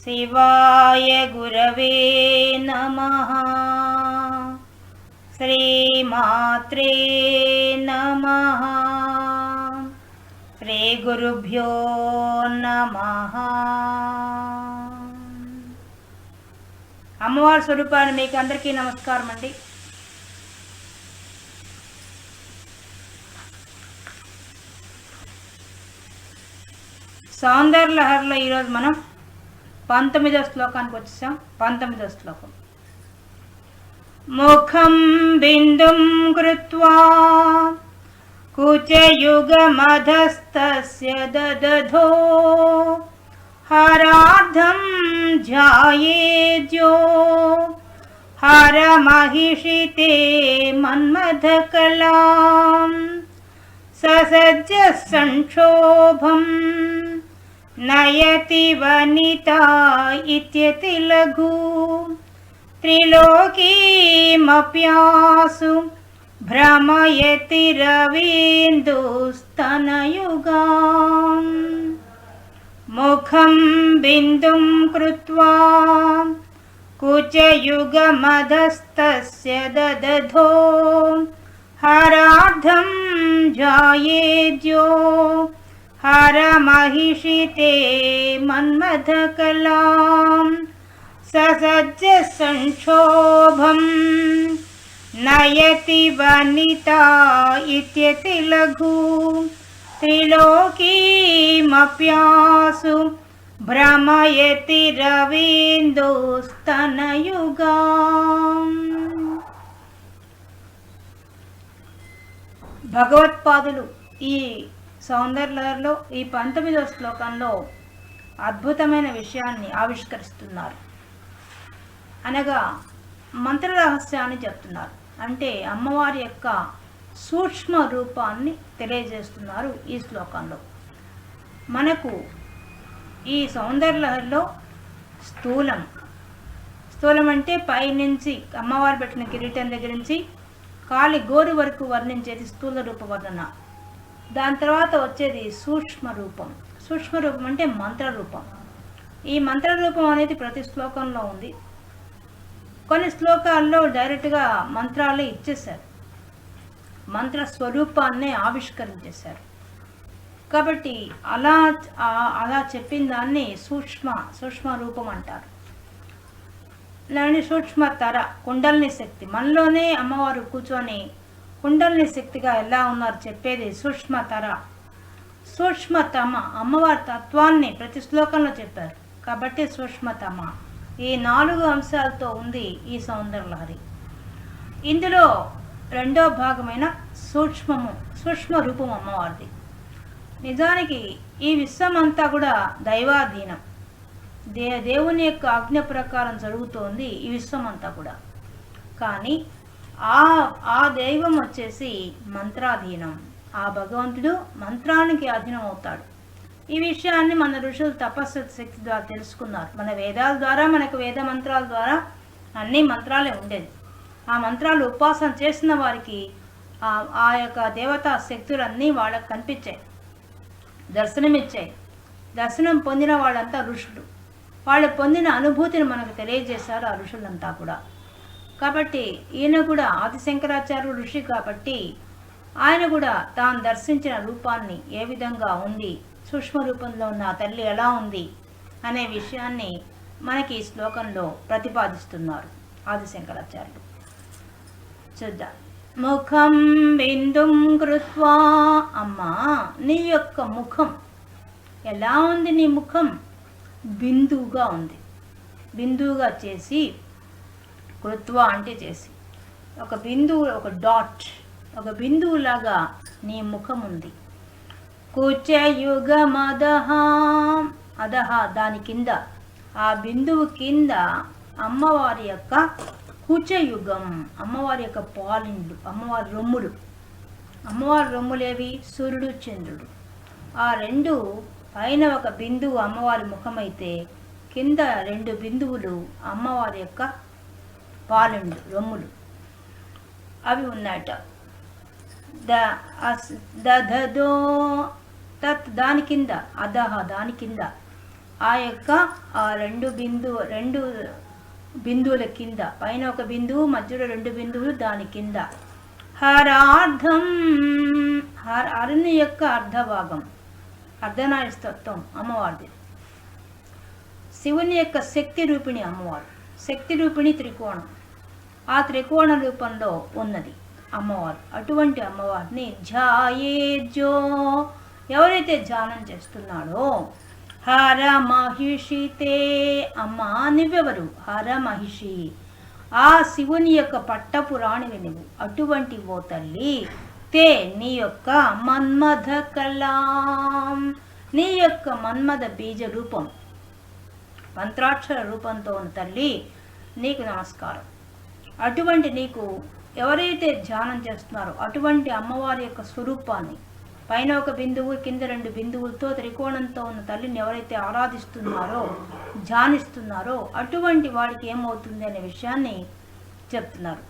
శివాయ గురవే నమ శ్రీమాత్రే నమ శ్రీ గురుభ్యో నమ అమ్మవారి స్వరూపాన్ని మీకు అందరికీ నమస్కారం అండి. సౌందర్యలహరిలో ఈరోజు మనం పంతొమ్మిదో శ్లోకానికి వచ్చేసాం పంతొమ్మిదో శ్లోకం ముఖం బిందుం కృత్వా కుచయుగమధస్తస్య దదధో హరార్ధం ధ్యాయేద్యో హరమహిషితే మన్మథకలాం ససజ్జ సంక్షోభం నయతి వనిత ఇత్యతి లఘు త్రిలోకీమప్యాసు భ్రమయతి రవీందుస్తనయుగా. ముఖం బిందుం కృత్వా కుచయుగమధస్తస్య దదధో. హరార్ధం జాయేద్యో. హరమహిషితే మన్మథకలాం ససజ్జ సంక్షోభం నయతి వనితా ఇత్యతి లఘు త్రిలోకీమప్యాసు భ్రమయతి రవీందుస్తనయుగా భగవత్పాదులు ఈ సౌందర్యలో ఈ పంతొమ్మిదవ శ్లోకంలో అద్భుతమైన విషయాన్ని ఆవిష్కరిస్తున్నారు. అనగా మంత్ర రహస్యాన్ని చెప్తున్నారు. అంటే అమ్మవారి యొక్క సూక్ష్మ రూపాన్ని తెలియజేస్తున్నారు ఈ శ్లోకంలో. మనకు ఈ సౌందర్యలహరిలో స్థూలం. స్థూలం అంటే పైనుంచి అమ్మవారు పెట్టిన కిరీటం దగ్గర నుంచి కాలి గోరు వరకు వర్ణించేది స్థూల రూప వర్ణన. దాని తర్వాత వచ్చేది సూక్ష్మ రూపం సూక్ష్మ రూపం అంటే మంత్ర రూపం ఈ మంత్ర రూపం అనేది ప్రతి శ్లోకంలో ఉంది. కొన్ని శ్లోకాల్లో డైరెక్ట్గా మంత్రాలు ఇచ్చేశారు. మంత్ర స్వరూపాన్నే ఆవిష్కరించేశారు. కాబట్టి అలా అలా చెప్పిన దాన్ని సూక్ష్మ సూక్ష్మ రూపం అంటారు. లేని సూక్ష్మ తర కుండలిని శక్తి. మనలోనే అమ్మవారు కూర్చొని కుండలిని శక్తిగా ఎలా ఉన్నారు చెప్పేది సూక్ష్మతర. సూక్ష్మతమ అమ్మవారి తత్వాన్ని ప్రతి శ్లోకంలో చెప్పారు. కాబట్టి సూక్ష్మతమ. ఈ నాలుగు అంశాలతో ఉంది ఈ సౌందర్యలహరి. ఇందులో రెండో భాగమైన సూక్ష్మము సూక్ష్మ రూపం అమ్మవారిది. నిజానికి ఈ విశ్వం అంతా కూడా దైవాధీనం. దే దేవుని యొక్క ఆజ్ఞ ప్రకారం జరుగుతోంది ఈ విశ్వమంతా కూడా. కానీ ఆ ఆ దైవం వచ్చేసి మంత్రాధీనం. ఆ భగవంతుడు మంత్రానికి అధీనం అవుతాడు. ఈ విషయాన్ని మన ఋషులు తపస్సు శక్తి ద్వారా తెలుసుకున్నారు. మన వేదాల ద్వారా మనకు వేద మంత్రాల ద్వారా అన్ని మంత్రాలే ఉండేది ఆ మంత్రాలు ఉపాసన చేసిన వారికి ఆ ఆ యొక్క దేవతా శక్తులన్నీ వాళ్ళకు కనిపించాయి. దర్శనమిచ్చాయి. దర్శనం పొందిన వాళ్ళంతా ఋషులు. వాళ్ళు పొందిన అనుభూతిని మనకు తెలియజేశారు ఆ ఋషులంతా కూడా. కాబట్టి ఈయన కూడా ఆదిశంకరాచార్యుడు ఋషి కాబట్టి ఆయన కూడా తాను దర్శించిన రూపాన్ని ఏ విధంగా ఉంది సూక్ష్మ రూపంలో ఉన్న తల్లి ఎలా ఉంది అనే విషయాన్ని మనకి ఈ శ్లోకంలో ప్రతిపాదిస్తున్నారు ఆదిశంకరాచార్యులు చూద్దాం. ముఖం బిందుం కృత్వా. అమ్మా నీ యొక్క ముఖం ఎలా ఉంది నీ ముఖం? బిందువుగా ఉంది. బిందువుగా చేసి కృత్వ అంటే చేసి. ఒక బిందువు ఒక డాట్ ఒక బిందువులాగా నీ ముఖం ఉంది. కుచయుగమదహ. అదహ దాని కింద. ఆ బిందువు కింద అమ్మవారి యొక్క కుచయుగం అమ్మవారి యొక్క పాలిండ్లు అమ్మవారి రొమ్ములు అమ్మవారి రొమ్ములేవి? సూర్యుడు చంద్రుడు. ఆ రెండు పైన ఒక బిందువు అమ్మవారి ముఖమైతే కింద రెండు బిందువులు అమ్మవారి యొక్క పాలెండు రొమ్ములు. అవి ఉన్నాయట. ద దధదో తత్ దాని కింద అదహ దాని కింద. ఆ యొక్క ఆ రెండు బిందు రెండు బిందువుల కింద. పైన ఒక బిందువు మధ్యలో రెండు బిందువులు దాని కింద. హరార్థం హర అరుణి యొక్క అర్ధభాగం. అర్ధనాయస్తత్వం అమ్మవారిది. శివుని యొక్క శక్తి రూపిణి అమ్మవారు. శక్తి రూపిణి త్రికోణం. ఆ త్రికోణ రూపంలో ఉన్నది. అమ్మవారు. అటువంటి అమ్మవారిని ఝాయేజో. ఎవరైతే ధ్యానం చేస్తున్నాడో హర మహిషితే అమ్మ నువ్వెవరు? హర మహిషి. ఆ శివుని యొక్క పట్టపు రాణివి నువ్వు. అటువంటి ఓ తల్లి తే నీ యొక్క మన్మథ కలాం. నీ యొక్క మన్మథ బీజ రూపం. మంత్రాక్షర రూపంతో ఉన్న తల్లి నీకు నమస్కారం. అటువంటి నీకు ఎవరైతే ధ్యానం చేస్తున్నారో అటువంటి అమ్మవారి యొక్క స్వరూపాన్ని పైన ఒక బిందువు కింద రెండు బిందువులతో త్రికోణంతో ఉన్న తల్లిని ఎవరైతే ఆరాధిస్తున్నారో ధ్యానిస్తున్నారో అటువంటి వాడికి ఏమవుతుంది అనే విషయాన్ని చెప్తున్నారు.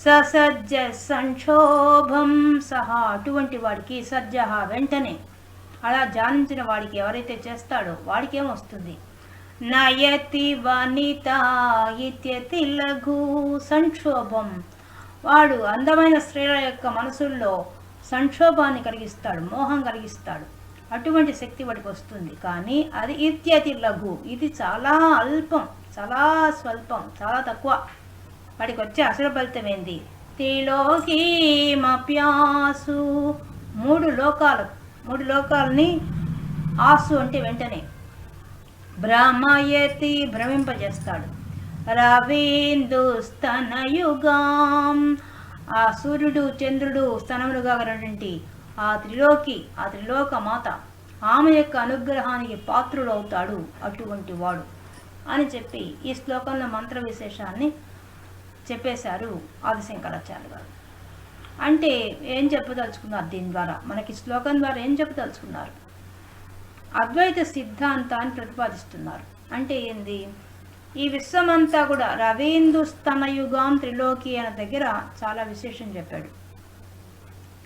ససజ్జ సంక్షోభం సహా. అటువంటి వాడికి సజ్జ వెంటనే అలా ధ్యానించిన వాడికి ఎవరైతే చేస్తాడో వాడికి ఏమొస్తుంది నయతి వనిత ఇత్యతి లఘు సంక్షోభం. వాడు అందమైన స్త్రీల యొక్క మనసుల్లో సంక్షోభాన్ని కలిగిస్తాడు మోహం కలిగిస్తాడు. అటువంటి శక్తి వాడికి వస్తుంది. కానీ అది ఇత్యతి లఘు ఇది చాలా అల్పం చాలా స్వల్పం చాలా తక్కువ. వాడికి వచ్చే అసలు ఫలితం ఏంది? త్రిలోకీమప్యాసు. మూడు లోకాలు మూడు లోకాలని ఆసు అంటే వెంటనే. భ్రమయతి భ్రమింపజేస్తాడు. రవీందుస్తనయుగాం. ఆ సూర్యుడు చంద్రుడు స్తనములుగా గలటువంటి ఆ త్రిలోకి ఆ త్రిలోక మాత ఆమె యొక్క అనుగ్రహానికి పాత్రుడవుతాడు అటువంటి వాడు అని చెప్పి ఈ శ్లోకంలో మంత్ర విశేషాన్ని చెప్పేశారు ఆదిశంకరాచార్య గారు. అంటే ఏం చెప్పదలుచుకున్నారు దీని ద్వారా? మనకి శ్లోకం ద్వారా ఏం చెప్పదలుచుకున్నారు? అద్వైత సిద్ధాంతాన్ని ప్రతిపాదిస్తున్నారు. అంటే ఏంది? ఈ విశ్వమంతా కూడా రవీందుస్తనయుగాం త్రిలోకి అనే దగ్గర చాలా విశేషం చెప్పాడు.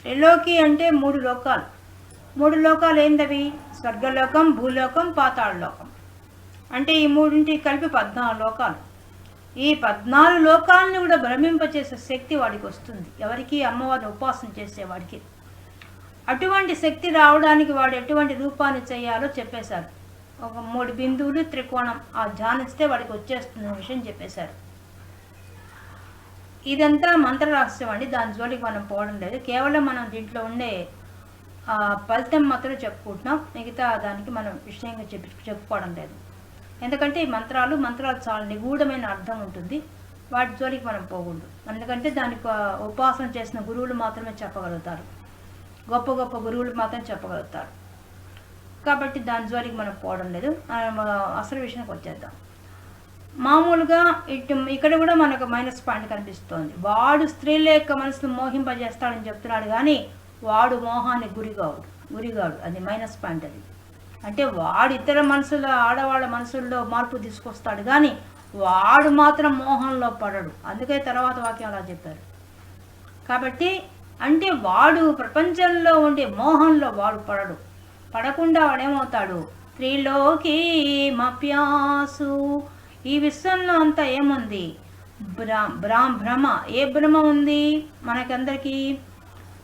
త్రిలోకి అంటే మూడు లోకాలు. మూడు లోకాలు ఏందవి? స్వర్గలోకం భూలోకం పాతాళ లోకం అంటే ఈ మూడింటి కలిపి పద్నాలుగు లోకాలు. ఈ పద్నాలుగు లోకాలను కూడా భ్రమింపచేసే శక్తి వాడికి వస్తుంది. ఎవరికి అమ్మవారిని ఉపాసన చేసేవాడికి. అటువంటి శక్తి రావడానికి వాడు ఎటువంటి రూపాన్ని చేయాలో చెప్పేశారు. ఒక మూడు బిందువులు త్రికోణం. ఆ ధ్యానిస్తే వాడికి వచ్చేస్తున్న విషయం చెప్పేశారు. ఇదంతా మంత్ర రహస్యం అండి. దాని జోలికి మనం పోవడం లేదు. కేవలం మనం దీంట్లో ఉండే ఆ, ఫలితం మాత్రం చెప్పుకుంటున్నాం. మిగతా దానికి మనం విషయంగా చెప్పి చెప్పుకోవడం లేదు. ఎందుకంటే ఈ మంత్రాలు మంత్రాలు చాలా నిగూఢమైన అర్థం ఉంటుంది. వాటి జోలికి మనం పోకూడదు. ఎందుకంటే దానికి ఉపాసన చేసిన గురువులు మాత్రమే చెప్పగలుగుతారు. గొప్ప గొప్ప గురువులు మాత్రం చెప్పగలుగుతారు. కాబట్టి దాని జోలికి మనం పోవడం లేదు. అసలు విషయానికి వచ్చేద్దాం. మామూలుగా ఇటు ఇక్కడ కూడా మనకు మైనస్ పాయింట్ కనిపిస్తోంది. వాడు స్త్రీల యొక్క మనసును మోహింపజేస్తాడని చెప్తున్నాడు కానీ వాడు మోహాన్ని గురిగావుడు గురిగాడు. అది మైనస్ పాయింట్ అది. అంటే వాడు ఇతర మనసుల ఆడవాళ్ళ మనసుల్లో మార్పు తీసుకొస్తాడు కానీ వాడు మాత్రం మోహంలో పడడు. అందుకే తర్వాత వాక్యం అలా చెప్పారు. కాబట్టి అంటే వాడు ప్రపంచంలో ఉండే మోహంలో వాడు పడడు. పడకుండా వాడేమవుతాడు? త్రిలోకి మప్యాసు. ఈ విశ్వంలో అంతా ఏముంది? భ్రా భ్రా భ్రమ. ఏ భ్రమ ఉంది మనకందరికీ?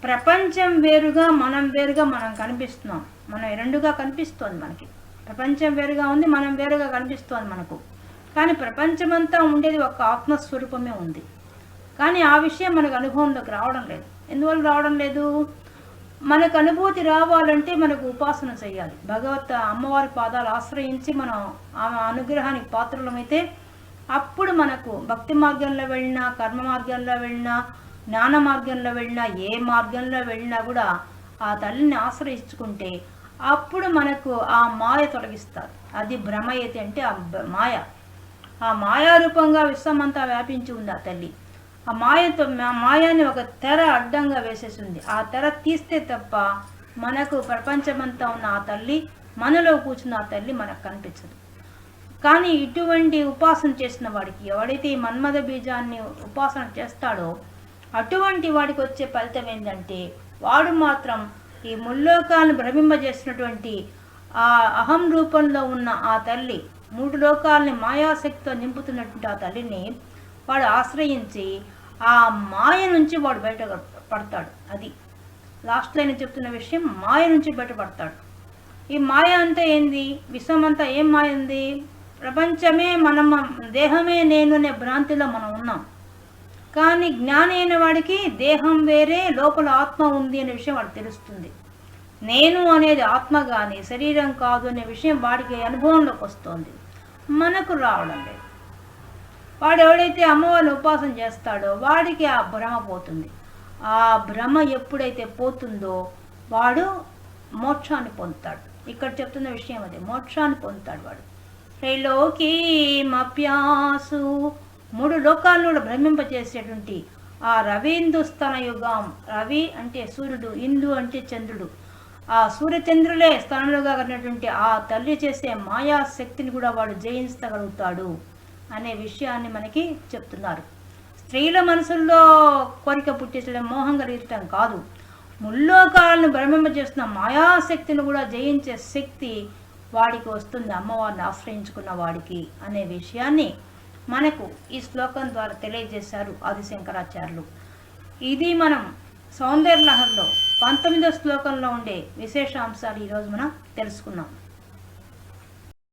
ప్రపంచం వేరుగా మనం వేరుగా మనం కనిపిస్తున్నాం. మనం రెండుగా కనిపిస్తోంది మనకి. ప్రపంచం వేరుగా ఉంది మనం వేరుగా కనిపిస్తోంది మనకు. కానీ ప్రపంచమంతా ఉండేది ఒక ఆత్మస్వరూపమే ఉంది. కానీ ఆ విషయం మనకు అనుభవంలోకి రావడం లేదు. ఎందువల్ల రావడం లేదు? మనకు అనుభూతి రావాలంటే మనకు ఉపాసన చేయాలి. భగవత్ అమ్మవారి పాదాలు ఆశ్రయించి మనం ఆమె అనుగ్రహానికి పాత్రలమైతే అప్పుడు మనకు భక్తి మార్గంలో వెళ్ళినా కర్మ మార్గంలో వెళ్ళినా జ్ఞాన మార్గంలో వెళ్ళినా ఏ మార్గంలో వెళ్ళినా కూడా ఆ తల్లిని ఆశ్రయించుకుంటే అప్పుడు మనకు ఆ మాయ తొలగిస్తారు అది భ్రమ అయితే అంటే ఆ మాయ. ఆ మాయారూపంగా విశ్వమంతా వ్యాపించి ఉంది ఆ తల్లి. ఆ మాయతో మా మాయాన్ని ఒక తెర అడ్డంగా వేసేసింది. ఆ తెర తీస్తే తప్ప మనకు ప్రపంచమంతా ఉన్న ఆ తల్లి మనలో కూర్చున్న ఆ తల్లి మనకు కనిపించదు. కానీ ఇటువంటి ఉపాసన చేసిన వాడికి ఎవడైతే ఈ మన్మద బీజాన్ని ఉపాసన చేస్తాడో అటువంటి వాడికి వచ్చే ఫలితం ఏంటంటే వాడు మాత్రం ఈ ముల్లోకాలను భ్రమింపజేసినటువంటి ఆ అహం రూపంలో ఉన్న ఆ తల్లి మూడు లోకాలని మాయాశక్తితో నింపుతున్నటువంటి ఆ తల్లిని వాడు ఆశ్రయించి ఆ మాయ నుంచి వాడు బయట పడతాడు. అది లాస్ట్ లైన్ చెప్తున్న విషయం మాయ నుంచి బయటపడతాడు ఈ మాయ అంటే ఏంది? విశ్వం అంతా ఏం మాయ ఉంది? ప్రపంచమే మనం దేహమే నేను అనే భ్రాంతిలో మనం ఉన్నాం. కానీ జ్ఞాని అయిన వాడికి దేహం వేరే లోపల ఆత్మ ఉంది అనే విషయం వాడు తెలుస్తుంది. నేను అనేది ఆత్మ కానీ శరీరం కాదు అనే విషయం వాడికి అనుభవంలోకి వస్తుంది. మనకు రావడం లేదు. వాడు ఎవడైతే అమ్మవారిని ఉపాసన చేస్తాడో వాడికి ఆ భ్రమ పోతుంది. ఆ భ్రమ ఎప్పుడైతే పోతుందో వాడు మోక్షాన్ని పొందుతాడు. ఇక్కడ చెప్తున్న విషయం అదే మోక్షాన్ని పొందుతాడు వాడు. త్రైలోకీమప్యాసు. మూడు లోకాలను కూడా భ్రమింపచేసేటువంటి ఆ రవీందుస్తన యుగం రవి అంటే సూర్యుడు ఇందు అంటే చంద్రుడు. ఆ సూర్యచంద్రులే స్థానంలోగా కలిగినటువంటి ఆ తల్లి చేసే మాయా శక్తిని కూడా వాడు జయించగలుగుతాడు. అనే విషయాన్ని మనకి చెప్తున్నారు. స్త్రీల మనసుల్లో కోరిక పుట్టించడం మోహం కలిగించడం కాదు. ముల్లోకాలను భ్రమింపజేస్తున్న మాయాశక్తిని కూడా జయించే శక్తి వాడికి వస్తుంది. అమ్మవారిని ఆశ్రయించుకున్న వాడికి అనే విషయాన్ని మనకు ఈ శ్లోకం ద్వారా తెలియజేశారు ఆదిశంకరాచార్యులు. ఇది మనం సౌందర్యలహర్లో పంతొమ్మిదో శ్లోకంలో ఉండే విశేషాంశాలు ఈరోజు మనం తెలుసుకున్నాం.